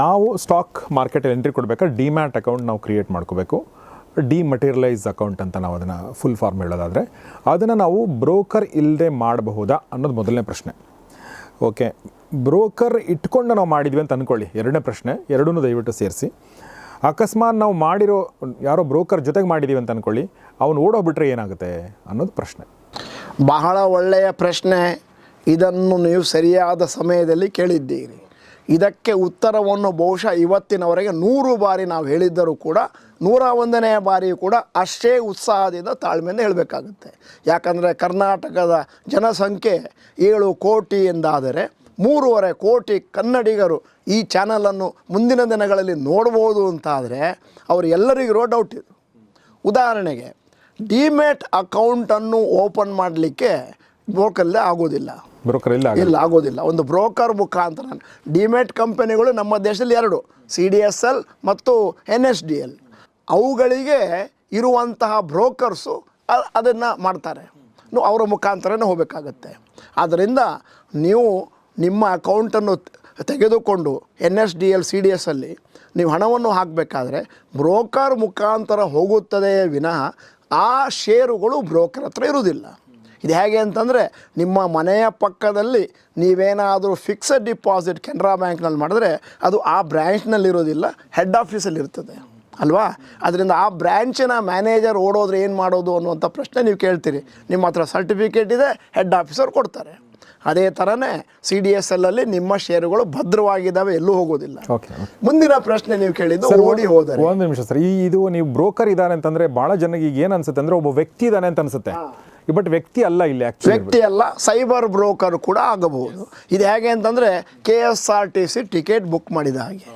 ನಾವು stock market entry ಕೊಡಬೇಕಾದ್ರೆ demat account ನಾವು ಕ್ರಿಯೇಟ್ ಮಾಡ್ಕೋಬೇಕು. ಡಿಮಟೀರಿಯಲೈಸ್ ಅಕೌಂಟ್ ಅಂತ ನಾವು ಅದನ್ನು ಫುಲ್ ಫಾರ್ಮ್ ಹೇಳೋದಾದರೆ, ಅದನ್ನು ನಾವು ಬ್ರೋಕರ್ ಇಲ್ಲದೆ ಮಾಡಬಹುದಾ ಅನ್ನೋದು ಮೊದಲನೇ ಪ್ರಶ್ನೆ. ಓಕೆ ಬ್ರೋಕರ್ ಇಟ್ಕೊಂಡು ನಾವು ಮಾಡಿದ್ವಿ ಅಂತ ಅಂದ್ಕೊಳ್ಳಿ ಎರಡನೇ ಪ್ರಶ್ನೆ ಎರಡೂ ದಯವಿಟ್ಟು ಸೇರಿಸಿ. ಅಕಸ್ಮಾತ್ ನಾವು ಮಾಡಿರೋ, ಯಾರೋ ಬ್ರೋಕರ್ ಜೊತೆಗೆ ಮಾಡಿದ್ದೀವಿ ಅಂತ ಅಂದ್ಕೊಳ್ಳಿ ಅವನು ಓಡೋಗ್ಬಿಟ್ರೆ ಏನಾಗುತ್ತೆ ಅನ್ನೋದು ಪ್ರಶ್ನೆ. ಬಹಳ ಒಳ್ಳೆಯ ಪ್ರಶ್ನೆ, ಇದನ್ನು ನೀವು ಸರಿಯಾದ ಸಮಯದಲ್ಲಿ ಕೇಳಿದ್ದೀರಿ. ಇದಕ್ಕೆ ಉತ್ತರವನ್ನು ಬಹುಶಃ ಇವತ್ತಿನವರೆಗೆ ನೂರು ಬಾರಿ ನಾವು ಹೇಳಿದ್ದರೂ ಕೂಡ, ನೂರ ಒಂದನೆಯ ಬಾರಿ ಕೂಡ ಅಷ್ಟೇ ಉತ್ಸಾಹದಿಂದ ತಾಳ್ಮೆಯಿಂದ ಹೇಳಬೇಕಾಗುತ್ತೆ. ಯಾಕಂದರೆ ಕರ್ನಾಟಕದ ಜನಸಂಖ್ಯೆ ಏಳು ಕೋಟಿ ಎಂದಾದರೆ, ಮೂರುವರೆ ಕೋಟಿ ಕನ್ನಡಿಗರು ಈ ಚಾನಲನ್ನು ಮುಂದಿನ ದಿನಗಳಲ್ಲಿ ನೋಡ್ಬೋದು ಅಂತಾದರೆ, ಅವರು ಎಲ್ಲರಿಗಿರೋ ಡೌಟ್ ಇದು. ಉದಾಹರಣೆಗೆ ಡಿಮೆಟ್ ಅಕೌಂಟನ್ನು ಓಪನ್ ಮಾಡಲಿಕ್ಕೆ ಬ್ರೋಕಲ್ಲೇ ಆಗೋದಿಲ್ಲ. ಬ್ರೋಕರ್ ಇಲ್ಲ ಇಲ್ಲ ಆಗೋದಿಲ್ಲ. ಒಂದು ಬ್ರೋಕರ್ ಮುಖಾಂತರ ಡಿಮೆಟ್ ಕಂಪನಿಗಳು ನಮ್ಮ ದೇಶದಲ್ಲಿ ಎರಡು ಸಿ ಡಿ ಎಸ್ ಎಲ್ ಮತ್ತು ಎನ್ ಎಸ್ ಡಿ ಎಲ್. ಅವುಗಳಿಗೆ ಇರುವಂತಹ ಬ್ರೋಕರ್ಸು ಅದನ್ನು ಮಾಡ್ತಾರೆ. ಅವರ ಮುಖಾಂತರನೇ ಹೋಗಬೇಕಾಗತ್ತೆ. ಆದ್ದರಿಂದ ನೀವು ನಿಮ್ಮ ಅಕೌಂಟನ್ನು ತೆಗೆದುಕೊಂಡು N S D L C D S L ನೀವು ಹಣವನ್ನು ಹಾಕಬೇಕಾದ್ರೆ ಬ್ರೋಕರ್ ಮುಖಾಂತರ ಹೋಗುತ್ತದೆ ವಿನಃ ಆ ಷೇರುಗಳು ಬ್ರೋಕರ್ ಹತ್ರ ಇರುವುದಿಲ್ಲ. ಇದು ಹೇಗೆ ಅಂತಂದರೆ ನಿಮ್ಮ ಮನೆಯ ಪಕ್ಕದಲ್ಲಿ ನೀವೇನಾದರೂ ಫಿಕ್ಸಡ್ ಡಿಪಾಸಿಟ್ ಕೆನರಾ ಬ್ಯಾಂಕ್ನಲ್ಲಿ ಮಾಡಿದ್ರೆ ಅದು ಆ ಬ್ರ್ಯಾಂಚ್ನಲ್ಲಿರೋದಿಲ್ಲ ಹೆಡ್ ಆಫೀಸಲ್ಲಿ ಇರ್ತದೆ. ಅಲ್ವಾ? ಅದರಿಂದ ಆ ಬ್ರ್ಯಾಂಚಿನ ಮ್ಯಾನೇಜರ್ ಓಡೋದ್ರೆ ಏನು ಮಾಡೋದು ಅನ್ನುವಂಥ ಪ್ರಶ್ನೆ ನೀವು ಕೇಳ್ತೀರಿ. ನಿಮ್ಮ ಹತ್ರ ಸರ್ಟಿಫಿಕೇಟ್ ಇದೆ ಹೆಡ್ ಆಫೀಸರ್ ಕೊಡ್ತಾರೆ. ಅದೇ ಥರನೇ ಸಿ ಡಿ ಎಸ್ ಎಲ್ಲಲ್ಲಿ ನಿಮ್ಮ ಷೇರುಗಳು ಭದ್ರವಾಗಿದ್ದಾವೆ ಎಲ್ಲೂ ಹೋಗೋದಿಲ್ಲ. ಓಕೆ ಮುಂದಿನ ಪ್ರಶ್ನೆ ನೀವು ಕೇಳಿದ್ದು ಓಡಿ ಹೋದರೆ. ಒಂದು ನಿಮಿಷ ಸರ್ ಈ ಇದು ನೀವು ಬ್ರೋಕರ್ ಇದ್ದಾರೆ ಅಂತಂದ್ರೆ ಬಹಳ ಜನರಿಗೆ ಈಗ ಏನು ಅನ್ಸುತ್ತೆ ಅಂದ್ರೆ ಒಬ್ಬ ವ್ಯಕ್ತಿ ಇದ್ದಾನೆ ಅಂತ ಅನ್ಸುತ್ತೆ. ಬಟ್ ವ್ಯಕ್ತಿ ಅಲ್ಲ ಇಲ್ಲಿ ವ್ಯಕ್ತಿ ಅಲ್ಲ ಸೈಬರ್ ಬ್ರೋಕರ್ ಕೂಡ ಆಗಬಹುದು. ಇದು ಹೇಗೆ ಅಂತಂದರೆ K S R T C ticket book ಮಾಡಿದ ಹಾಗೆ.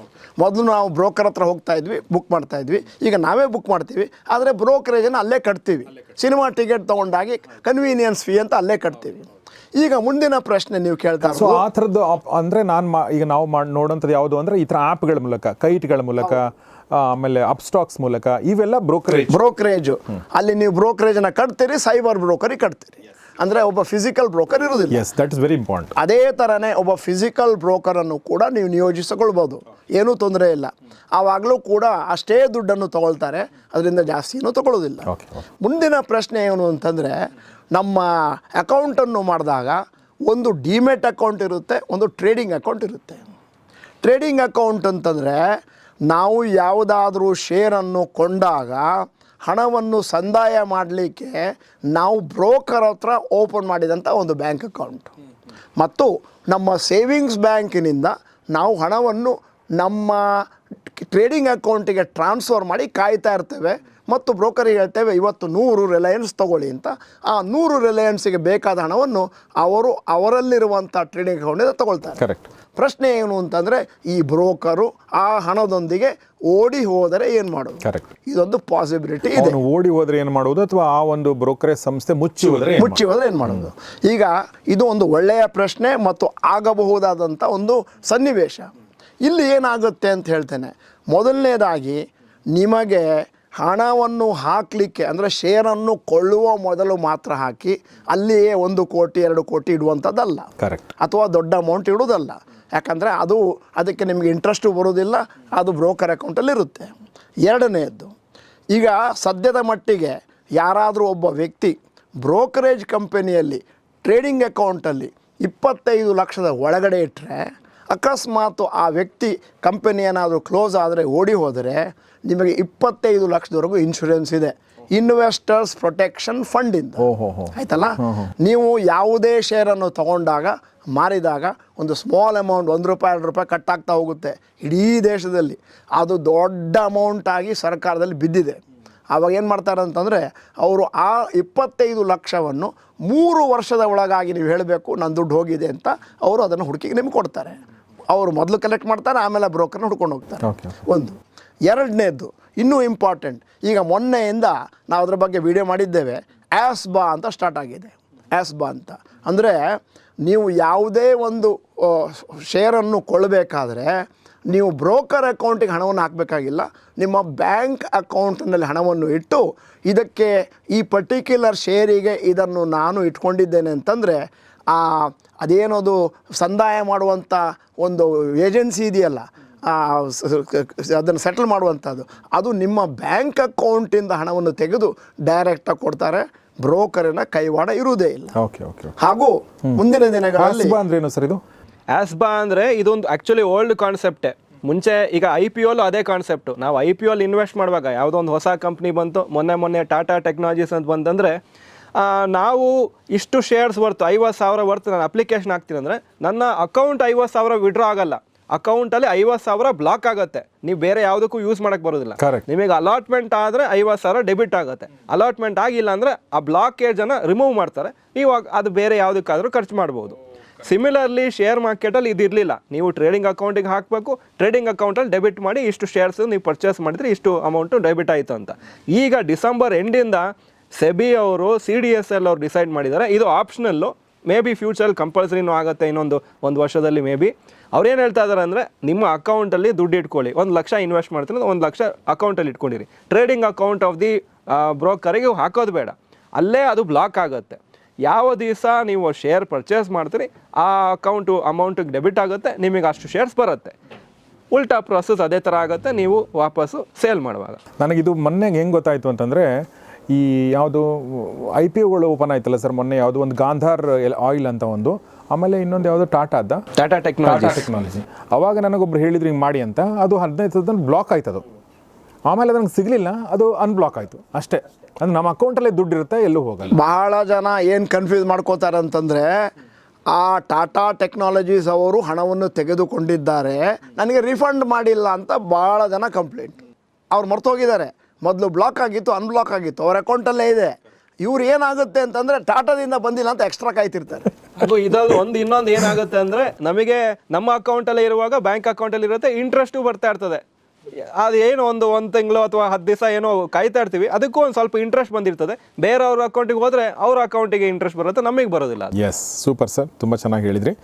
ಮೊದಲು ನಾವು ಬ್ರೋಕರ್ ಹತ್ರ ಹೋಗ್ತಾ ಇದ್ವಿ ಬುಕ್ ಮಾಡ್ತಾ ಇದ್ವಿ. ಈಗ ನಾವೇ ಬುಕ್ ಮಾಡ್ತೀವಿ ಆದರೆ ಬ್ರೋಕರೇಜನ್ನು ಅಲ್ಲೇ ಕಟ್ತೀವಿ. ಸಿನಿಮಾ ಟಿಕೆಟ್ ತೊಗೊಂಡಾಗಿ ಕನ್ವೀನಿಯನ್ಸ್ ಫೀ ಅಂತ ಅಲ್ಲೇ ಕಟ್ತೀವಿ. ಈಗ ಮುಂದಿನ ಪ್ರಶ್ನೆ ನೀವು ಕೇಳ್ತಾ ಸೊ ಆ ಥರದ್ದು ಆಪ್- ಅಂದ್ರೆ ನಾನು ಮಾ ಈಗ ನಾವು ಮಾಡಿ ನೋಡೋಂಥದ್ದು ಯಾವುದು ಅಂದ್ರೆ ಈ ಥರ ಆ್ಯಪ್ಗಳ ಮೂಲಕ ಕೈಟ್ಗಳ ಮೂಲಕ ಆಮೇಲೆ ಅಪ್ ಸ್ಟಾಕ್ಸ್ ಮೂಲಕ ಇವೆಲ್ಲ ಬ್ರೋಕರೇಜ್. ಬ್ರೋಕರೇಜು. ಅಲ್ಲಿ ನೀವು ಬ್ರೋಕರೇಜನ್ನ ಕಟ್ತೀರಿ ಸೈಬರ್ ಬ್ರೋಕರಿ ಕಟ್ತೀರಿ. ಅಂದರೆ ಒಬ್ಬ ಫಿಸಿಕಲ್ ಬ್ರೋಕರ್ ಇರೋದಿಲ್ಲ yes that is very important ಅದೇ ಥರನೇ ಒಬ್ಬ ಫಿಸಿಕಲ್ ಬ್ರೋಕರನ್ನು ಕೂಡ ನೀವು ನಿಯೋಜಿಸಿಕೊಳ್ಬೋದು. ಏನೂ ತೊಂದರೆ ಇಲ್ಲ. ಆವಾಗಲೂ ಕೂಡ ಅಷ್ಟೇ ದುಡ್ಡನ್ನು ತಗೊಳ್ತಾರೆ. ಅದರಿಂದ ಜಾಸ್ತಿನೂ ತಗೊಳ್ಳೋದಿಲ್ಲ ಓಕೆ ಮುಂದಿನ ಪ್ರಶ್ನೆ ಏನು ಅಂತಂದರೆ ನಮ್ಮ ಅಕೌಂಟನ್ನು ಮಾಡಿದಾಗ ಒಂದು ಡಿಮೆಟ್ ಅಕೌಂಟ್ ಇರುತ್ತೆ ಒಂದು ಟ್ರೇಡಿಂಗ್ ಅಕೌಂಟ್ ಇರುತ್ತೆ. ಟ್ರೇಡಿಂಗ್ ಅಕೌಂಟ್ ಅಂತಂದರೆ ನಾವು ಯಾವುದಾದ್ರೂ ಶೇರನ್ನು ಕೊಂಡಾಗ ಹಣವನ್ನು ಸಂದಾಯ ಮಾಡಲಿಕ್ಕೆ ನಾವು ಬ್ರೋಕರ್ ಹತ್ರ ಓಪನ್ ಮಾಡಿದಂಥ ಒಂದು ಬ್ಯಾಂಕ್ ಅಕೌಂಟ್. ಮತ್ತು ನಮ್ಮ ಸೇವಿಂಗ್ಸ್ ಬ್ಯಾಂಕಿನಿಂದ ನಾವು ಹಣವನ್ನು ನಮ್ಮ ಟ್ರೇಡಿಂಗ್ ಅಕೌಂಟಿಗೆ ಟ್ರಾನ್ಸ್ಫರ್ ಮಾಡಿ ಕಾಯ್ತಾ ಇರ್ತೇವೆ ಮತ್ತು ಬ್ರೋಕರಿಗೆ ಹೇಳ್ತೇವೆ ಇವತ್ತು ನೂರು ರಿಲಯನ್ಸ್ ತಗೊಳ್ಳಿ ಅಂತ. ಆ ನೂರು ರಿಲಯನ್ಸಿಗೆ ಬೇಕಾದ ಹಣವನ್ನು ಅವರು ಅವರಲ್ಲಿರುವಂಥ ಟ್ರೇಡಿಂಗ್ ಅಕೌಂಟಿಂದ ತಗೊಳ್ತಾರೆ. ಕರೆಕ್ಟ್. ಪ್ರಶ್ನೆ ಏನು ಅಂತಂದರೆ ಈ ಬ್ರೋಕರು ಆ ಹಣದೊಂದಿಗೆ ಓಡಿ ಹೋದರೆ ಏನು ಮಾಡೋದು? ಕರೆಕ್ಟ್. ಇದೊಂದು ಪಾಸಿಬಿಲಿಟಿ ಇದೆ. ಓಡಿ ಹೋದರೆ ಏನು ಮಾಡೋದು? ಅಥವಾ ಆ ಒಂದು ಬ್ರೋಕರೇಜ್ ಸಂಸ್ಥೆ ಮುಚ್ಚಿ ಹೋದರೆ ಮುಚ್ಚಿ ಹೋದರೆ ಏನು ಮಾಡೋದು? ಈಗ ಇದು ಒಂದು ಒಳ್ಳೆಯ ಪ್ರಶ್ನೆ ಮತ್ತು ಆಗಬಹುದಾದಂಥ ಒಂದು ಸನ್ನಿವೇಶ. ಇಲ್ಲಿ ಏನಾಗುತ್ತೆ ಅಂತ ಹೇಳ್ತೇನೆ. ಮೊದಲನೇದಾಗಿ ನಿಮಗೆ ಹಣವನ್ನು ಹಾಕಲಿಕ್ಕೆ ಅಂದರೆ ಶೇರನ್ನು ಕೊಳ್ಳುವ ಮೊದಲು ಮಾತ್ರ ಹಾಕಿ ಅಲ್ಲಿಯೇ ಒಂದು ಕೋಟಿ ಎರಡು ಕೋಟಿ ಇಡುವಂಥದ್ದಲ್ಲ. ಕರೆಕ್ಟ್ ಅಥವಾ ದೊಡ್ಡ ಅಮೌಂಟ್ ಇಡುವುದಲ್ಲ. ಯಾಕಂದರೆ ಅದು ಅದಕ್ಕೆ ನಿಮಗೆ ಇಂಟ್ರೆಸ್ಟು ಬರೋದಿಲ್ಲ ಅದು ಬ್ರೋಕರ್ ಅಕೌಂಟಲ್ಲಿ ಇರುತ್ತೆ. ಎರಡನೆಯದ್ದು ಈಗ ಸದ್ಯದ ಮಟ್ಟಿಗೆ ಯಾರಾದರೂ ಒಬ್ಬ ವ್ಯಕ್ತಿ ಬ್ರೋಕರೇಜ್ ಕಂಪನಿಯಲ್ಲಿ ಟ್ರೇಡಿಂಗ್ ಅಕೌಂಟಲ್ಲಿ ಇಪ್ಪತ್ತೈದು ಲಕ್ಷದ ಒಳಗಡೆ ಇಟ್ಟರೆ ಅಕಸ್ಮಾತ್ ಆ ವ್ಯಕ್ತಿ ಕಂಪನಿ ಏನಾದರೂ ಕ್ಲೋಸ್ ಆದರೆ ಓಡಿ ಹೋದರೆ ನಿಮಗೆ ಇಪ್ಪತ್ತೈದು ಲಕ್ಷದವರೆಗೂ ಇನ್ಶೂರೆನ್ಸ್ ಇದೆ. ಇನ್ವೆಸ್ಟರ್ಸ್ ಪ್ರೊಟೆಕ್ಷನ್ ಫಂಡ್ ಇಂದ. ಆಯ್ತಲ್ಲ? ನೀವು ಯಾವುದೇ ಶೇರನ್ನು ತಗೊಂಡಾಗ ಮಾರಿದಾಗ ಒಂದು ಸ್ಮಾಲ್ ಅಮೌಂಟ್ ಒಂದು ರೂಪಾಯಿ ಎರಡು ರೂಪಾಯಿ ಕಟ್ಟಾಗ್ತಾ ಹೋಗುತ್ತೆ ಇಡೀ ದೇಶದಲ್ಲಿ. ಅದು ದೊಡ್ಡ ಅಮೌಂಟ್ ಆಗಿ ಸರ್ಕಾರದಲ್ಲಿ ಬಿದ್ದಿದೆ. ಆವಾಗ ಏನು ಮಾಡ್ತಾರೆ ಅಂತಂದರೆ ಅವರು ಆ ಇಪ್ಪತ್ತೈದು ಲಕ್ಷವನ್ನು ಮೂರು ವರ್ಷದ ಒಳಗಾಗಿ ನೀವು ಹೇಳಬೇಕು ನನ್ನ ದುಡ್ಡು ಹೋಗಿದೆ ಅಂತ ಅವರು ಅದನ್ನು ಹುಡುಕಿಗೆ ನಿಮ್ಗೆ ಕೊಡ್ತಾರೆ. ಅವರು ಮೊದಲು ಕಲೆಕ್ಟ್ ಮಾಡ್ತಾರೆ ಆಮೇಲೆ ಬ್ರೋಕರ್ನ ಹುಡ್ಕೊಂಡು ಹೋಗ್ತಾರೆ. ಒಂದು. ಎರಡನೇದ್ದು ಇನ್ನೂ ಇಂಪಾರ್ಟೆಂಟ್ ಈಗ ಮೊನ್ನೆಯಿಂದ ನಾವು ಅದ್ರ ಬಗ್ಗೆ ವಿಡಿಯೋ ಮಾಡಿದ್ದೇವೆ ಆ್ಯಸ್ ಬಾ ಅಂತ ಸ್ಟಾರ್ಟ್ ಆಗಿದೆ. ಆ್ಯಸ್ ಬಾ ಅಂತ. ಅಂದರೆ ನೀವು ಯಾವುದೇ ಒಂದು ಶೇರನ್ನು ಕೊಳ್ಳಬೇಕಾದ್ರೆ ನೀವು ಬ್ರೋಕರ್ ಅಕೌಂಟಿಗೆ ಹಣವನ್ನು ಹಾಕಬೇಕಾಗಿಲ್ಲ ನಿಮ್ಮ ಬ್ಯಾಂಕ್ ಅಕೌಂಟ್ನಲ್ಲಿ ಹಣವನ್ನು ಇಟ್ಟು ಇದಕ್ಕೆ ಈ ಪರ್ಟಿಕ್ಯುಲರ್ ಶೇರಿಗೆ ಇದನ್ನು ನಾನು ಇಟ್ಕೊಂಡಿದ್ದೇನೆ ಅಂತಂದರೆ ಆ ಅದೇನದು ಸಂದಾಯ ಮಾಡುವಂಥ ಒಂದು ಏಜೆನ್ಸಿ ಇದೆಯಲ್ಲ ಅದನ್ನು ಸೆಟಲ್ ಮಾಡುವಂಥದ್ದು. ಅದು ನಿಮ್ಮ ಬ್ಯಾಂಕ್ ಅಕೌಂಟಿಂದ ಹಣವನ್ನು ತೆಗೆದು ಡೈರೆಕ್ಟಾಗಿ ಕೊಡ್ತಾರೆ. ಬ್ರೋಕರಿನ ಕೈವಾಡ ಇರುವುದೇ ಇಲ್ಲ. ಓಕೆ ಓಕೆ ಹಾಗೂ ಮುಂದಿನ ದಿನಗಳಲ್ಲಿ ಅಂದ್ರೆ ಏನು ಸರ್ ಇದು? ಆಸ್ಬಾ ಅಂದರೆ ಇದೊಂದು ಆ್ಯಕ್ಚುಲಿ ಓಲ್ಡ್ ಕಾನ್ಸೆಪ್ಟೇ ಮುಂಚೆ ಈಗ ಐ ಪಿ ಓಲು ಅದೇ ಕಾನ್ಸೆಪ್ಟು ನಾವು ಐ ಪಿ ಒಲ್ ಇನ್ವೆಸ್ಟ್ ಮಾಡುವಾಗ ಯಾವುದೋ ಒಂದು ಹೊಸ ಕಂಪ್ನಿ ಬಂತು. ಮೊನ್ನೆ ಮೊನ್ನೆ ಟಾಟಾ ಟೆಕ್ನಾಲಜೀಸ್ ಅಂತ ಬಂತಂದರೆ ನಾವು ಇಷ್ಟು ಶೇರ್ಸ್ ವರ್ತು ಐವತ್ತು ಸಾವಿರ ವರ್ತ್ ನಾನು ಅಪ್ಲಿಕೇಶನ್ ಹಾಕ್ತೀನಿ ಅಂದರೆ ನನ್ನ ಅಕೌಂಟ್ ಐವತ್ತು ಸಾವಿರ ವಿಡ್ರಾ ಆಗಲ್ಲ. ಅಕೌಂಟಲ್ಲಿ ಐವತ್ತು ಸಾವಿರ ಬ್ಲಾಕ್ ಆಗುತ್ತೆ. ನೀವು ಬೇರೆ ಯಾವುದಕ್ಕೂ ಯೂಸ್ ಮಾಡೋಕ್ಕೆ ಬರೋದಿಲ್ಲ. ನಿಮಗೆ ಅಲಾಟ್ಮೆಂಟ್ ಆದರೆ ಐವತ್ತು ಸಾವಿರ ಡೆಬಿಟ್ ಆಗುತ್ತೆ. ಅಲಾಟ್ಮೆಂಟ್ ಆಗಿಲ್ಲ ಅಂದರೆ ಆ ಬ್ಲಾಕೇಜನ್ನು ರಿಮೂವ್ ಮಾಡ್ತಾರೆ. ನೀವು ಅದು ಬೇರೆ ಯಾವುದಕ್ಕಾದರೂ ಖರ್ಚು ಮಾಡ್ಬೋದು. ಸಿಮಿಲರ್ಲಿ ಶೇರ್ ಮಾರ್ಕೆಟಲ್ಲಿ ಇದು ಇರಲಿಲ್ಲ. ನೀವು ಟ್ರೇಡಿಂಗ್ ಅಕೌಂಟಿಗೆ ಹಾಕಬೇಕು. ಟ್ರೇಡಿಂಗ್ ಅಕೌಂಟಲ್ಲಿ ಡೆಬಿಟ್ ಮಾಡಿ ಇಷ್ಟು ಶೇರ್ಸ್ ನೀವು ಪರ್ಚೇಸ್ ಮಾಡಿದರೆ ಇಷ್ಟು ಅಮೌಂಟು ಡೆಬಿಟ್ ಆಯಿತು ಅಂತ. ಈಗ ಡಿಸೆಂಬರ್ ಎಂಡಿಂದ ಸೆಬಿ ಅವರು ಸಿ ಡಿ ಎಸ್ ಎಲ್ ಅವರು ಡಿಸೈಡ್ ಮಾಡಿದ್ದಾರೆ. ಇದು ಆಪ್ಷನಲ್ಲು ಮೇ ಬಿ ಫ್ಯೂಚರಲ್ಲಿ ಕಂಪಲ್ಸರಿನೂ ಆಗುತ್ತೆ ಇನ್ನೊಂದು ಒಂದು ವರ್ಷದಲ್ಲಿ ಮೇ ಬಿ ಅವ್ರೇನು ಹೇಳ್ತಾ ಇದ್ದಾರೆ ಅಂದರೆ, ನಿಮ್ಮ ಅಕೌಂಟಲ್ಲಿ ದುಡ್ಡು ಇಟ್ಕೊಳ್ಳಿ. ಒಂದು ಲಕ್ಷ ಇನ್ವೆಸ್ಟ್ ಮಾಡ್ತೀನಿ ಒಂದು ಲಕ್ಷ ಅಕೌಂಟಲ್ಲಿ ಇಟ್ಕೊಂಡಿರಿ. ಟ್ರೇಡಿಂಗ್ ಅಕೌಂಟ್ ಆಫ್ ದಿ ಬ್ರೋಕರಿಗೆ ಹಾಕೋದು ಬೇಡ. ಅಲ್ಲೇ ಅದು ಬ್ಲಾಕ್ ಆಗುತ್ತೆ. ಯಾವ ದಿವಸ ನೀವು ಶೇರ್ ಪರ್ಚೇಸ್ ಮಾಡ್ತೀರಿ, ಆ ಅಕೌಂಟು ಅಮೌಂಟಿಗೆ ಡೆಬಿಟ್ ಆಗುತ್ತೆ, ನಿಮಗೆ ಅಷ್ಟು ಶೇರ್ಸ್ ಬರುತ್ತೆ. ಉಲ್ಟಾ ಪ್ರೊಸೆಸ್ ಅದೇ ಥರ ಆಗುತ್ತೆ, ನೀವು ವಾಪಸ್ಸು ಸೇಲ್ ಮಾಡುವಾಗ. ನನಗಿದು ಮೊನ್ನೆಗೆ ಹೆಂಗೆ ಗೊತ್ತಾಯಿತು ಅಂತಂದರೆ ಈ ಯಾವುದು ಐ ಪಿ ಒಗಳು ಓಪನ್ ಆಯ್ತಲ್ಲ ಸರ್ ಮೊನ್ನೆ ಯಾವುದು ಒಂದು ಗಾಂಧಾರ್ ಆಯಿಲ್ ಅಂತ ಒಂದು. ಆಮೇಲೆ ಇನ್ನೊಂದು ಯಾವುದು ಟಾಟಾದ ಟಾಟಾ ಅದ ಟಾಟಾ ಟೆಕ್ನಾಲಜಿ. ಅವಾಗ ನನಗೊಬ್ರು ಹೇಳಿದ್ರು ಹಿಂಗೆ ಮಾಡಿ ಅಂತ ಅದು ಹದಿನೈದು ಸಾವಿರದ ಬ್ಲಾಕ್ ಆಯ್ತು ಅದು. ಆಮೇಲೆ ನನಗೆ ಸಿಗಲಿಲ್ಲ ಅದು ಅನ್ಬ್ಲಾಕ್ ಆಯಿತು ಅಷ್ಟೇ. ಅಂದ್ರೆ ನಮ್ಮ ಅಕೌಂಟಲ್ಲೇ ದುಡ್ಡು ಇರುತ್ತೆ ಎಲ್ಲೂ ಹೋಗಲ್ಲ. ಬಹಳ ಜನ ಏನು ಕನ್ಫ್ಯೂಸ್ ಮಾಡ್ಕೋತಾರೆ ಅಂತಂದರೆ ಆ ಟಾಟಾ ಟೆಕ್ನಾಲಜೀಸ್ ಅವರು ಹಣವನ್ನು ತೆಗೆದುಕೊಂಡಿದ್ದಾರೆ ನನಗೆ ರಿಫಂಡ್ ಮಾಡಿಲ್ಲ ಅಂತ ಭಾಳ ಜನ ಕಂಪ್ಲೇಂಟ್ ಅವ್ರು ಮರ್ತೋಗಿದ್ದಾರೆ. ಮೊದಲು ಬ್ಲಾಕ್ ಆಗಿತ್ತು ಅನ್ಬ್ಲಾಕ್ ಆಗಿತ್ತು. ಅವ್ರ ಅಕೌಂಟಲ್ಲೇ ಇದೆ. ಇವ್ರು ಏನಾಗುತ್ತೆ ಅಂತಂದ್ರೆ ಟಾಟಾದಿಂದ ಬಂದಿಲ್ಲ ಅಂತ ಎಕ್ಸ್ಟ್ರಾ ಕಾಯ್ತಿರ್ತಾರೆ. ಅದು ಇದಾದ್ರು ಒಂದು ಇನ್ನೊಂದು ಏನಾಗುತ್ತೆ ಅಂದ್ರೆ ನಮಗೆ ನಮ್ಮ ಅಕೌಂಟಲ್ಲೇ ಇರುವಾಗ ಬ್ಯಾಂಕ್ ಅಕೌಂಟಲ್ಲಿ ಇರುತ್ತೆ ಇಂಟ್ರೆಸ್ಟು ಬರ್ತಾ ಇರ್ತದೆ. ಅದು ಏನು ಒಂದು ಒಂದು ತಿಂಗಳು ಅಥವಾ ಹತ್ತು ದಿವಸ ಏನೋ ಕಾಯ್ತಾ ಇರ್ತೀವಿ ಅದಕ್ಕೂ ಒಂದು ಸ್ವಲ್ಪ ಇಂಟ್ರೆಸ್ಟ್ ಬಂದಿರ್ತದೆ. ಬೇರೆಯವ್ರ ಅಕೌಂಟಿಗೆ ಹೋದರೆ ಅವ್ರ ಅಕೌಂಟಿಗೆ ಇಂಟ್ರೆಸ್ಟ್ ಬರುತ್ತೆ ನಮಗೆ ಬರೋದಿಲ್ಲ. ಎಸ್ ಸೂಪರ್ ಸರ್ ತುಂಬ ಚೆನ್ನಾಗಿ ಹೇಳಿದ್ರಿ.